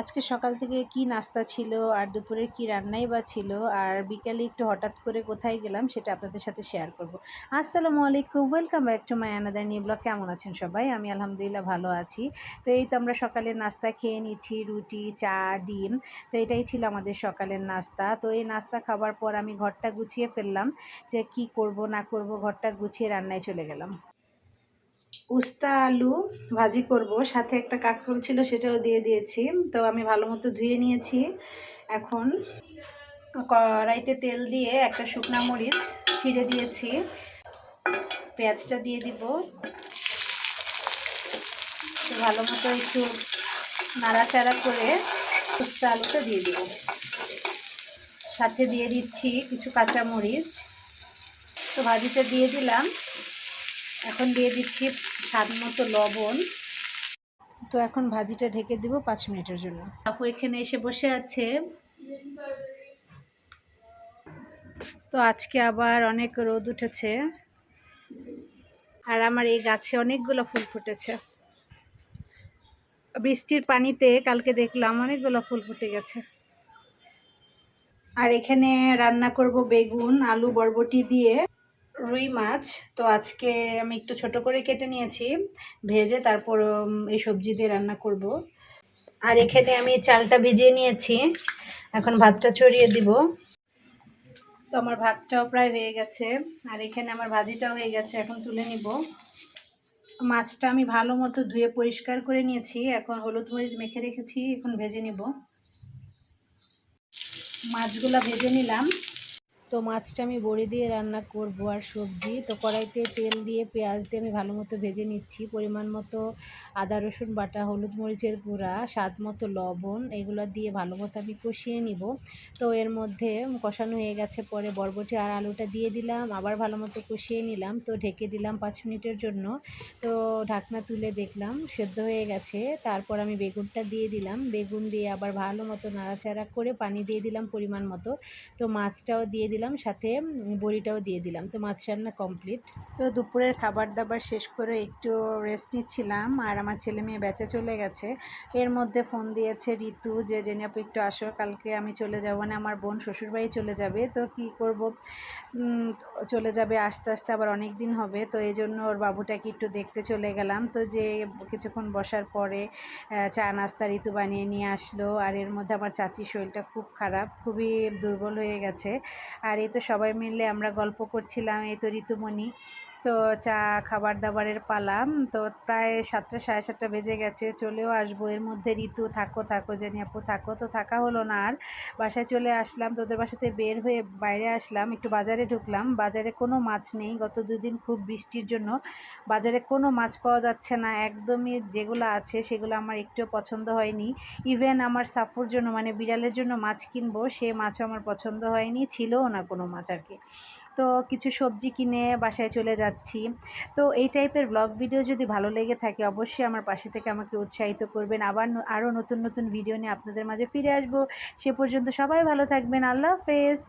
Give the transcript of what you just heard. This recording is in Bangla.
আজকে সকাল থেকে কি নাস্তা ছিল? আর দুপুরের কি রান্নাই বা ছিল? আর বিকালে একটু হঠাৎ করে কোথায় গেলাম সেটা আপনাদের সাথে শেয়ার করব। আসসালামু আলাইকুম welcome back to my another new blog কেমন আছেন সবাই? আমি আলহামদুলিল্লাহ ভালো আছি। তো এই তো আমরা সকালের নাস্তা খেয়ে নিচ্ছি, রুটি, চা, ডিম। তো এটাই ছিল আমাদের সকালের নাস্তা। তো এই নাস্তা খাবার পর আমি ঘরটা গুছিয়ে ফেললাম যে কি করব, না করব, ঘরটা গুছিয়ে রান্নায় চলে গেলাম। উস্তা আলু ভাজি করব। সাথে একটা কাঁকরোল ছিল, সেটাও দিয়ে দিয়েছি। তো আমি ভালো মতো ধুয়ে নিয়েছি। এখন কড়াইতে তেল দিয়ে একটা শুকনা মরিচ ছিঁড়ে দিয়েছি। পেঁয়াজটা দিয়ে দিব। ভালো মতো একটু নাড়াচাড়া করে উস্তা আলুটা দিয়ে দিব। সাথে দিয়ে দিচ্ছি কিছু কাঁচা মরিচ। তো ভাজিটা দিয়ে দিলাম। এখন দিয়ে দিচ্ছি স্বাদ মতো লবণ। তো এখন ভাজিটা ঢেকে দিব পাঁচ মিনিটের জন্য। আপু এখানে এসে বসে আছে। তো আজকে আবার অনেক রোদ উঠেছে। আর আমার এই গাছে অনেকগুলো ফুল ফুটেছে। বৃষ্টির পানিতে কালকে দেখলাম অনেকগুলো ফুল ফুটে গেছে। আর এখানে রান্না করব বেগুন, আলু, বরবটি দিয়ে। রুই মাছ। তো আজকে আমি একটু ছোট করে কেটে নিয়েছি, ভেজে তারপর এই সবজি দিয়ে রান্না করব। আর এখানে আমি চালটা ভিজিয়ে নিয়েছি। এখন ভাতটা ছড়িয়ে দিব। তো আমার ভাতটাও প্রায় হয়ে গেছে। আর এখানে আমার ভাজিটাও হয়ে গেছে, এখন তুলে নিব। মাছটা আমি ভালো মতো ধুয়ে পরিষ্কার করে নিয়েছি। এখন হলুদ মরিচ মেখে রেখেছি, এখন ভেজে নিব। মাছগুলো ভেজে নিলাম। তো মাছটা আমি বড়ি দিয়ে রান্না করব আর সবজি। তো কড়াইতে তেল দিয়ে পেঁয়াজ দিয়ে আমি ভালো মতো ভেজে নিচ্ছি। পরিমাণ মতো আদা, রসুন বাটা, হলুদ মরিচের গুঁড়া, স্বাদ মতো লবণ, এগুলো দিয়ে ভালো মতো আমি কষিয়ে নিব। তো এর মধ্যে কষানো হয়ে গেছে পরে বরবটি আর আলুটা দিয়ে দিলাম। আবার ভালো মতো কষিয়ে নিলাম। তো ঢেকে দিলাম পাঁচ মিনিটের জন্য। তো ঢাকনা তুলে দেখলাম, সেদ্ধ হয়ে গেছে। তারপর আমি বেগুনটা দিয়ে দিলাম। বেগুন দিয়ে আবার ভালো মতো নাড়াচাড়া করে পানি দিয়ে দিলাম পরিমাণ মতো। তো মাছটাও দিয়ে দিলাম, সাথে বড়িটাও দিয়ে দিলাম। তো মাছ রান্না কমপ্লিট তো দুপুরের খাবার দাবার শেষ করে একটু রেস্ট নিচ্ছিলাম, আর আমার ছেলে মেয়ে বেঁচে চলে গেছে। এর মধ্যে ফোন দিয়েছে ঋতু যে, জেনে আপু, একটু আসো, কালকে আমি চলে যাব না, আমার বোন শ্বশুরবাড়ি চলে যাবে, তো কি করব? চলে যাবে আস্তে আস্তে আবার অনেক দিন হবে, তো এই জন্য ওর বাবুটাকে একটু দেখতে চলে গেলাম। তো যে, কিছুক্ষণ বসার পরে চা নাস্তা ঋতু বানিয়ে নিয়ে আসলো, আর এর মধ্যে আমার চাচির শরীরটা খুব খারাপ, খুবই দুর্বল হয়ে গেছে। আর এই তো সবাই মিলে আমরা গল্প করছিলাম এই তো ঋতুমণি। তো চা খাবার দাবারের পালাম তো প্রায় সাতটা, সাড়ে সাতটা বেজে গেছে, চলেও আসব। এর মধ্যে ঋতু, থাকো থাকো, জানি আপু, থাকো। তো থাকা হলো না আর। বাসায় চলে আসলাম তোদের বাসাতে বের হয়ে বাইরে আসলাম। একটু বাজারে ঢুকলাম। বাজারে কোনো মাছ নেই। গত দুদিন খুব বৃষ্টির জন্য বাজারে কোনো মাছ পাওয়া যাচ্ছে না। একদমই যেগুলো আছে, সেগুলো আমার একটুও পছন্দ হয়নি। ইভেন আমার সাফুর জন্য মানে বিড়ালের জন্য মাছ কিনবো, সে মাছও আমার পছন্দ হয়নি। ছিলও না কোনো মাছ আর কি। তো কিছু সবজি কিনে বাসায় চলে যাচ্ছি। তো এই টাইপের ব্লগ ভিডিও যদি ভালো লেগে থাকে, অবশ্যই আমার পাশে থেকে আমাকে উৎসাহিত করবেন। আবার আরও নতুন নতুন ভিডিও নিয়ে আপনাদের মাঝে ফিরে আসব। সে পর্যন্ত সবাই ভালো থাকবেন। আল্লাহ হাফেজ।